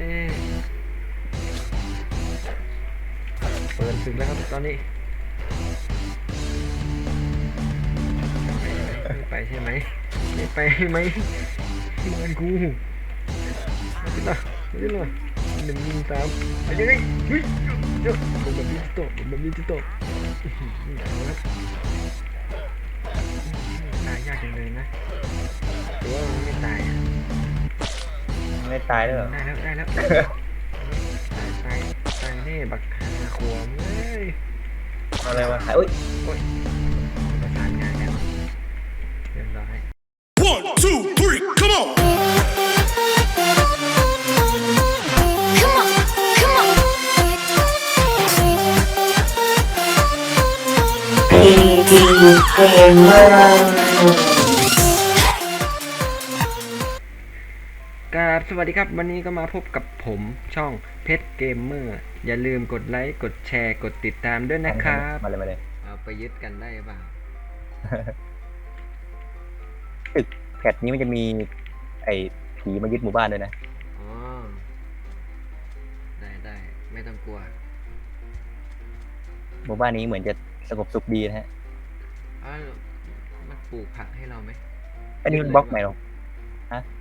เอ๊ะเปิดศึกแล้วครับตอนนี้ ไม่ไปใช่ไหมไม่ไปใช่ไหมที่มันกูมาสิล่ะมาสิล่ะหนึ่งยิงสามไปยังไงเฮ้ยเดี๋ยวผมแบบดิจิตอลผมแบบดิจิตอลอื้อหือเอาละตายยากจังเลยนะหรือว่ามันไม่ตายอะ ไม่ตายด้วยเหรอได้แล้วได้แล้วตายตายตายแน่บักหาขวมเลยเอาอะไรวะอุ้ยประสานงานกันเรียบร้อย One, two, three, come on! Come on, come on. Gamer. กราบสวัสดีครับ วันนี้ก็มาพบกับผมช่องเพชรเกมเมอร์อย่าลืมกดไลค์กดแชร์กดติดตามด้วยนะครับมาเลยมาเลยเอาไปยึดกันได้เปล่าตึกแพทนี้มันจะมี ไอ้ผีมายึดหมู่บ้านด้วยนะอ๋อได้ได้ไม่ต้องกลัว หมู่บ้านนี้เหมือนจะสงบสุขดีนะฮะอ้าวมันปลูกผักให้เราไหมอันนี้มันบล็อกไหนหรอโ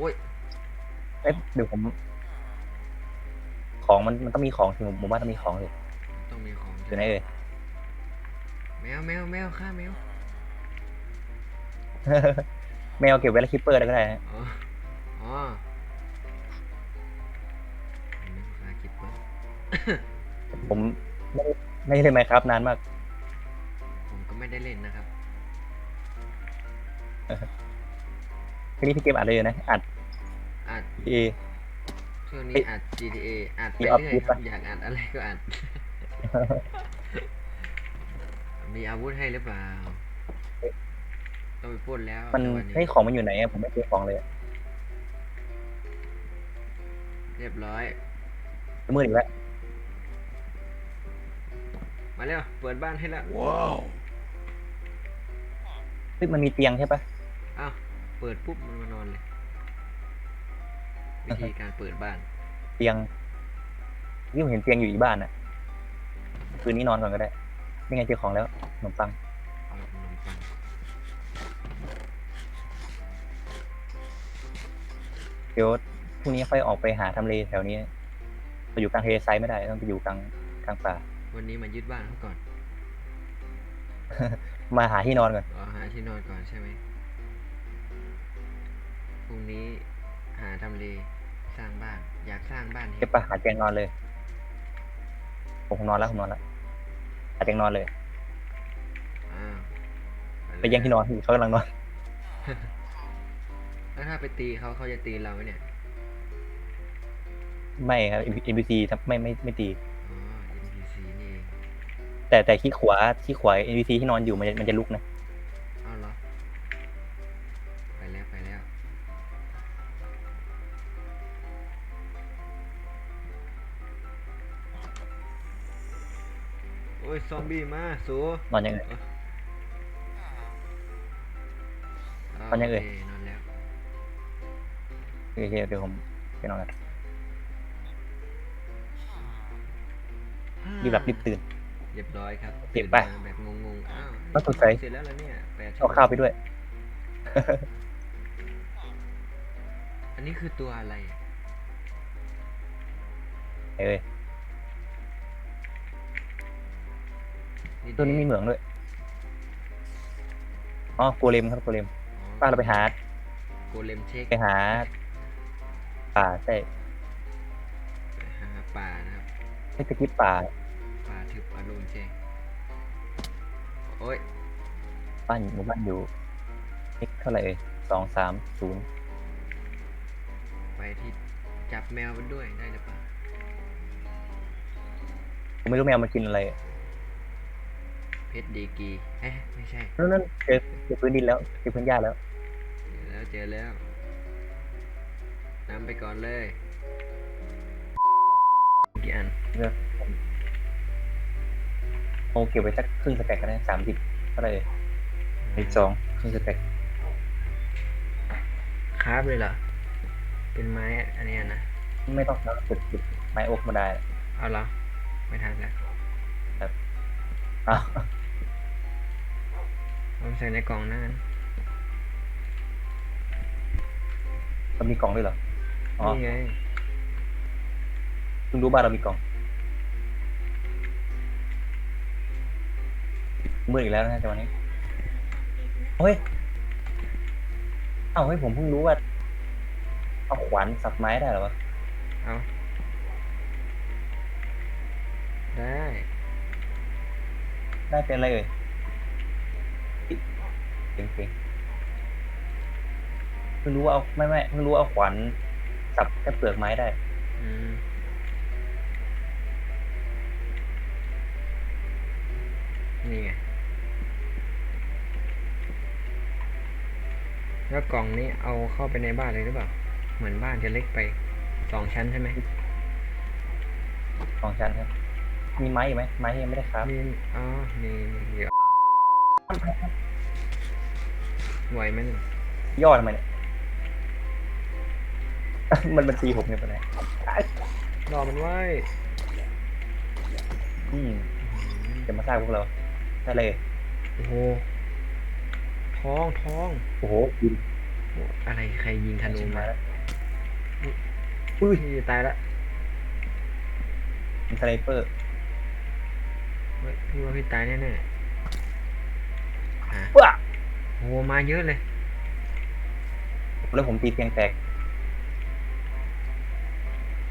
อ้ยเอ๊ะเดี๋ยวผม ของมันมันต้องมีของสิหมู่บ้านต้องมีของสิต้องมีของอยู่ไหนเอ่ยแมวแมวแมวฆ่าแมวแมวเก็บไว้แล้วคิปเปอร์แล้วก็ได้ฮะอ๋ออ๋ออันนี้ฆ่าคิปเปอร์ผมไม่ได้ไม่ได้เล่นไมครับ นานมาก ผมก็ไม่ได้เล่นนะครับ ทีนี้พี่เกมอัดเลยนะ อัดอัดเอ ช่วงเอ้นี้ยอัด GTA อัดไปมีออฟเรื่อยฟิศครับปะอยากอัดอะไรก็อัด มีอาวุธให้หรือเปล่าต้องไปปล้นแล้วมันจังหวะให้ของมันอยู่ไหนอะผมไม่เจอของเลยเรียบร้อย มืดอีกแล้ว มาเร็วเปิดบ้านให้แล้ว Wow. เฮ้ยมันมีเตียงใช่ปะอ้าว เปิดปุ๊บมันมานอนเลย วิธีการเปิดบ้าน เตียงนี่ผมเห็นเตียงอยู่อีกบ้านอะคืนนี้นอนก่อนก็ได้นี่ไงเจอของแล้วขนมปังเอาขนมปังเดี๋ยวพรุ่งนี้ค่อยออกไปหาทำเลแถวนี้ไปอยู่กลางทะเลทรายไม่ได้ต้องไปอยู่กลางกลางป่า วันนี้มายึดบ้านเขาก่อน มาหาที่นอนก่อน อ๋อหาที่นอนก่อนใช่ไหม พรุ่งนี้หาทำเลสร้างบ้าน อยากสร้างบ้านเก็บปะหาเตียงนอนเลยผมคงนอนแล้วผมนอนแล้วหาเตียงนอนเลย อ้าวไปแย่งที่นอนที่เขากำลังนอน แล้วถ้าไปตีเขาเขาจะตีเราไหมเนี่ยไม่ครับ NPC ทำไม่ไม่ไม่ตี อ๋อ NPC นี่เองแต่แต่ที่ขวาที่ขวา NPC ที่นอนอยู่มันจะมันจะลุกนะ อ้ยซอมบี้มาสูนอนยังไงานอนยังเอ่ยนอนแล้วโอเคเดี๋ยวผมไปนอนกันรีบหลับรีบตื่น เรียบร้อยครับเก็บตื่นไปมาแบบงงๆอ้าวก็สงสัยเสร็จแล้วเหรอเนี่ยแปดชั่เอาโมงข้าวไปด้วย อันนี้คือตัวอะไร เอ้ย ตัวนี้มีเหมืองด้วย อ๋อโกเลมครับโกเลมอ๋อป้าเราไปหา โกเลมเช็คไปหา ป่าใช่ไปหาป่านะครับ ไม่สกิปป่า ป่าทึบอารมณ์เช็คโอ้ย บ้านหมู่บ้านอยู่เอ็กเท่าไหร่เอ่ยสองสามศูนย์ไปที่จับแมวมันด้วยได้หรือเปล่า ผมไม่รู้แมวมันกินอะไร เพชรดีกรีเอ๊ะไม่ใช่นั่นนั่นเจอเจอพื้นดินแล้วเจอพื้นหญ้าแล้ว เจอแล้วเจอแล้วนำไปก่อนเลยกี่อันโอเก็บไว้สักครึ่งสแต็กก็ได้สามสิบเท่าไหร่เอ่ยอีกสองครึ่งสแต็กคราฟเลยเหรอ เป็นไม้อันเนี้ยนะ ไม่ต้องแล้วจุดจุดไม้อกมาได้เอาเหรอไม่ทันแล้ว อ้าวเอาไป ใส่ในกล่องนั่นเรามีกล่องด้วยเหรอ อ๋อนี่ไง เพิ่งรู้บ้านเรามีกล่องมืดอีกแล้วนะจังหวะนี้เฮ้ย เอ้าเฮ้ยผมเพิ่งรู้ว่า เอาขวานสับไม้ได้เหรอวะ เอา ได้ ได้เป็นอะไรเอ่ย เก่งเก่งเพิ่งรู้ว่าเอาไม่ไม่เพิ่งรู้ว่าเอาขวานสับแค่เปลือกไม้ได้ อืมนี่ไง แล้วกล่องนี้เอาเข้าไปในบ้านเลยหรือเปล่า เหมือนบ้านจะเล็กไปสองชั้นใช่ไหมสองชั้นครับ มีไม้อีกไหมไม้ที่ยังไม่ได้ครับมีอ๋อมีมีเดี๋ยว ไหวไหมหนึ่งย่อทำไมเนี่ย มันมันตีผมเนี่ยไปไหนรอมันไว้อืมจะมาสร้างพวกเราได้เลย โอ้โหท้องท้องโอ้โหยิงโอ้อะไรใครยิงธนูมาแล้วอุ้ยพี่ตายละมันสไนเปอร์เฮ้ยพี่ว่าพี่ตายแน่ๆฮะว้า โอ้โหมาเยอะเลย แล้วผมตีเตียงแตก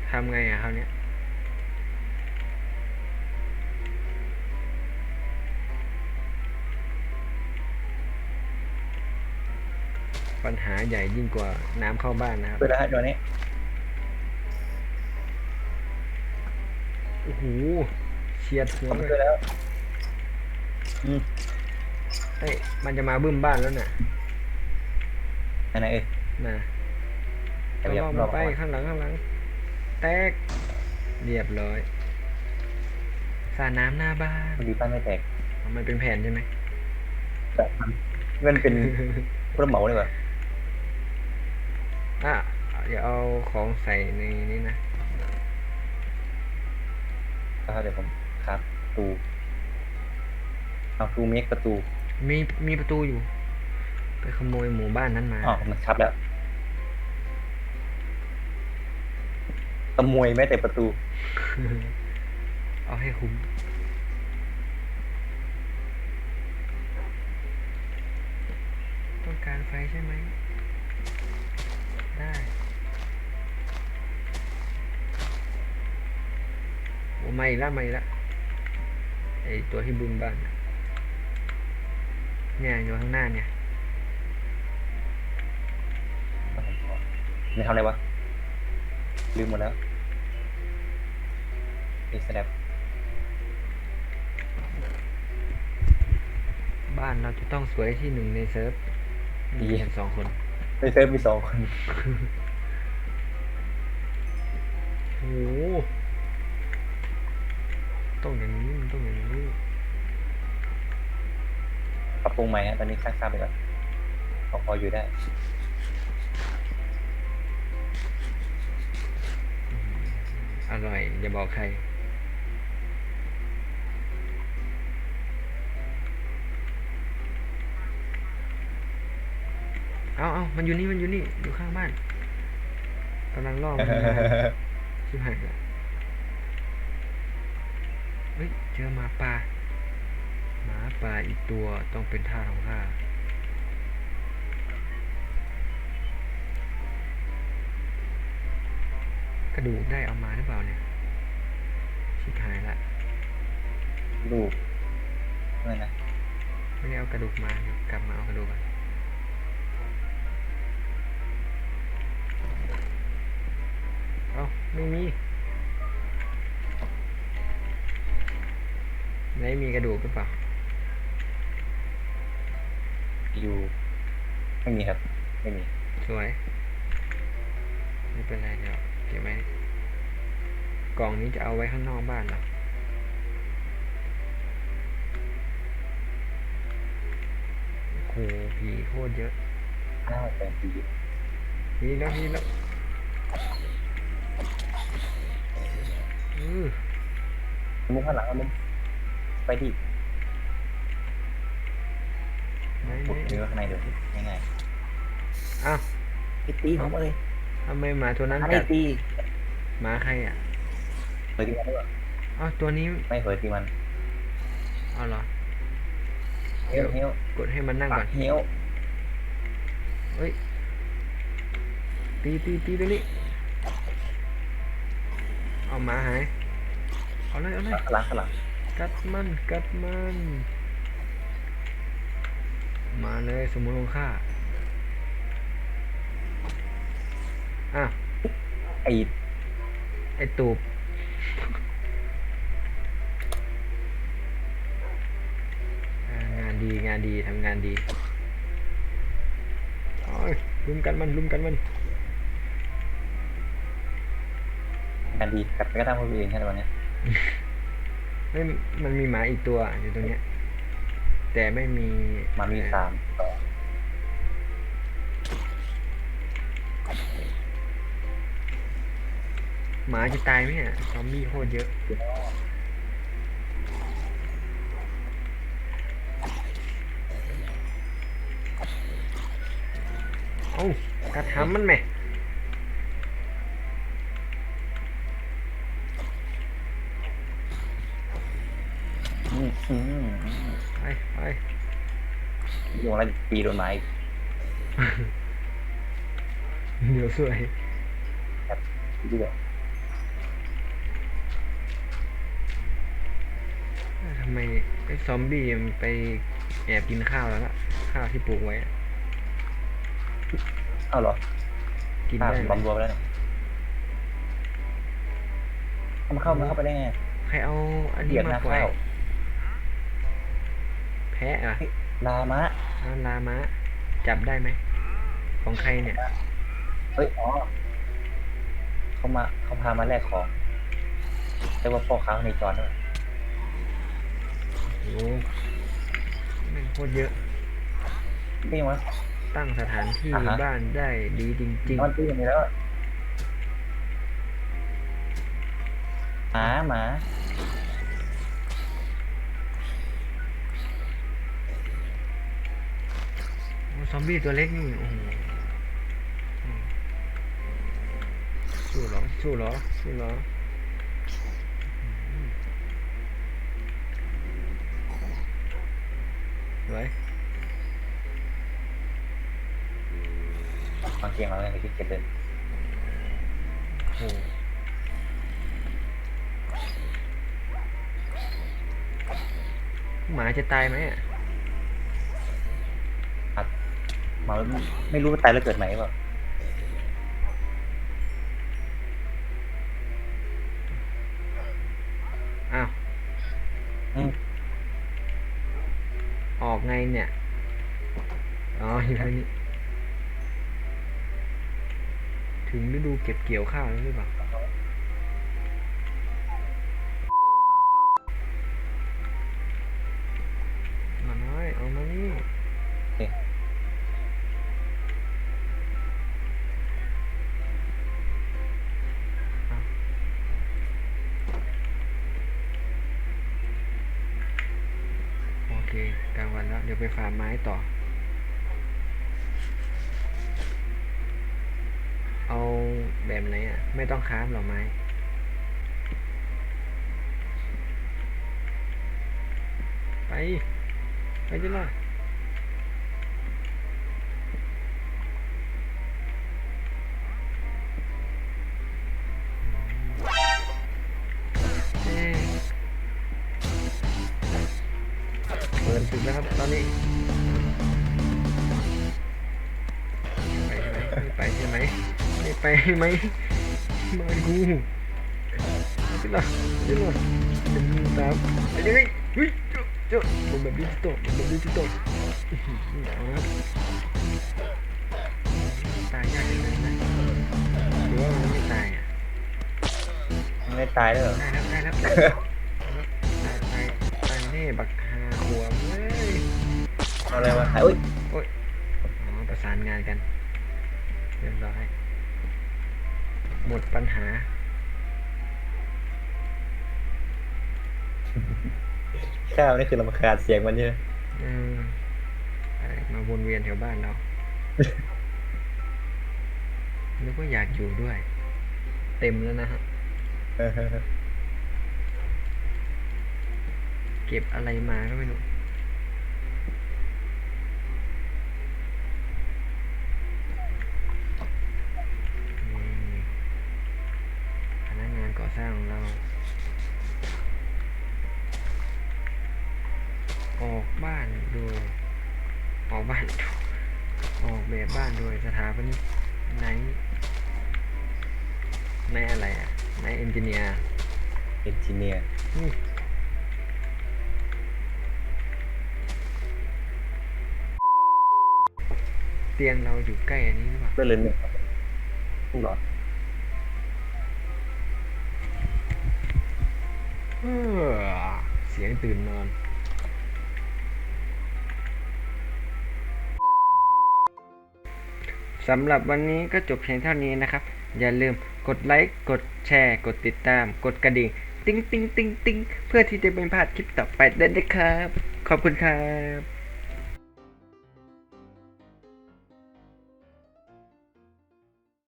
ทำไงอะคราวเนี้ยปัญหาใหญ่ยิ่งกว่าน้ำเข้าบ้านนะครับเปิดแล้วฮะตอนนี้โอ้โหเฉียดหัวผมเลเปิดยแล้ว อืม เฮ้ยมันจะมาบึ้มบ้านแล้วน่ะไหนไหนเอ้ยน่ะแต่เอาอย่าล่อรมัอนไปก่อนข้างหลังข้างหลัง แตก เรียบร้อยสาดน้ำหน้าบ้านพอดีบ้านไม่แตกอ๋อมันเป็นแผ่นใช่ไหมแต่มันเป็นผู้รับเหมาเลยว่ะอะเดี๋ยวเอาของใส่ในนี้นะครับเดี๋ยวผมครับประตูเอาตูเมกประตู มีมีประตูอยู่ ไปขโมยหมู่บ้านนั้นมาอ๋อมันชับแล้วขโมยแม้แต่ประตู เอาให้คุ้มต้องการไฟใช่ไหม ได้ โอ้ไม่ละไม่ละไอตัวที่บุญบ้านน่ะ เนี่ยอยู่ข้างหน้าเนี่ยไม่ทำอะไรวะ ลืมหมดแล้วไอ้สแนปบ้านเราจะต้องสวยที่หนึ่งในเซิร์ฟมีกันสองคน ในเซิร์ฟมีสองคนโอ้โหต้องอย่างนี้มันต้องอย่างนี้ ปรับปรุงใหม่ฮะตอนนี้สร้างๆไปก่อนพอพออยู่ได้ อร่อยอย่าบอกใคร เอาเอามันอยู่นี่ มันอยู่นี่ อยู่ข้างบ้านกำลังล่อมันมาชิบหายละเฮ้ย เจอหมาป่า หมาป่าอีกตัวต้องเป็นท่าของข้ากระดูกได้เอามาหรือเปล่าเนี่ย ชิบหายละลูกนั่นนะไม่ได้เอากระดูกมาเดี๋ยวกลับมาเอากระดูกก่อนเอาไม่มีไหนมีกระดูกหรือเปล่า CPU ไม่มีครับ ไม่มี สวย ไม่เป็นไรเดี๋ยวเก็บไว้กล่องนี้จะเอาไว้ข้างนอกบ้านเราโหผีโคตรเยอะน่าแต่ผีนี่แล้วนี่แล้วอือมุกข้าหลังเอามึงไปดิ ดไหนเนื้อข้างในเดี๋ยวง่ายอ้าวๆไปตีผมเลยทำไมหมาตัวนั้นไม่กัดตีหมาใครอะเคยตีมันหรือเปล่าอ้าวตัวนี้ไม่เคยตีมันเอาเหรอเหี้ยวเหี้ยวกดให้มันนั่งปาก่อกนเหี้ยวเฮ้ยตีตีตีตัวนี้เอาหมาหายเอาเลยเอาเลยข้างหลังข้างหลังกัดมันกัดมัน มาเลยสมุนของข้าอ้าวไอ้ไอตูบอ่างานดีงานดีทำงานดีโอ้ยลุมกันมันลุมกันมันงานดีกัดไปก็ทำคนอื่นแค่ตอนเนี้ยเฮ้ยมันมีหมาอีกตัวอยู่ตรงเนี้ย แต่ไม่มีมามีสามหมาจะตายไหมอะซอมบี้โคตรเยอะ เอ้ากระทำมันไหม โยงแล้วตีโดนไม้อีกเดี๋ยวสวยเรื่อยทำไมไอ้ซอมบี้มันไปแอบกินข้าวแล้วล่ะ ข้าวที่ปลูกไว้อะเอ้าเหรอกินข้าวได้ไหล้อมมรั้วไปแล้วเนี่ยเอามาเข้ามาเข้าไปได้ไง ใครเอาอันเหนี้ยียบหมาน้าปล่อยข้าวแพะเหรอะ ลามะ ลามะ จับได้ไหม ของใครเนี่ย เฮ้ย อ๋อ เขามาเขาพามาแลกของเรียกว่าพ่อค้าในจรด้วยโอ้แม่งโคตรเยอะ นี่วะ ตั้งสถานที่อ่าฮะ บ้านได้ดีจริง มันตีอย่างนี้แล้ว หมาหมา ซอมบี้ตัวเล็กนี่โอ้โหอืมสู้เหรอ สู้เหรอ สู้เหรออืมไว้บางเกมเราเล่นไปคิดเก็ตเดินโอ้โหหมาจะตายไหมอะ ห มาไม่รู้ว่าตายแล้วเกิดใหม่หรือเปล่าอ้าว อืมออกไงเนี่ย อ๋ออยู่ทางนี้ ถึงฤดูเก็บเกี่ยวข้าวแล้วหรือเปล่ามา แบบไหนอะ ไม่ต้องค้ามหรอไม้ไป ไปจะล่ะ ไปไหมม่ไปใช่ไหมมากูเอาไปละไปละหนึ่งสามไปยังไงเฮ้ยเจ้าเจ้าผมแบบดิจิตอลผมแบบดิจิตอลอื้อหือเอาละตายยากเลยนะหรือว่ามันไม่ตายอะไม่ตายด้วยเหรอได้แล้วได้แล้วตายตายตายแน่บักฮาขวบเว้ยเอาอะไรวะเอ้ยอ๋อประสานงานกันเรียบร้อย หมดปัญหา ข้าวนี่คือลำคาดเสียงมันใช่ไหมเอออะไรมาวนเวียนแถวบ้านเรา นึกว่าอยากอยู่ด้วย เต็มแล้วนะฮะ เก็บอะไรมาก็ไม่รู้ บ้านโดยออกบ้านออกแบบบ้านโดยสถาปนิกไนท์ไนท์อะไรอะไนท์เอนจิเนียร์เอนจิเนียร์เตียงเราอยู่ใกล้อันนี้หรือเปล่าก็เลยนึกหลอดเออเสียงตื่นนอน สำหรับวันนี้ก็จบเพียงเท่านี้นะครับ อย่าลืมกดไลค์ กดแชร์ กดติดตาม กดกระดิ่ง ติ๊งติ๊งติ๊งติ๊งเพื่อที่จะไม่พลาดคลิปต่อไปได้นะครับ ขอบคุณครับ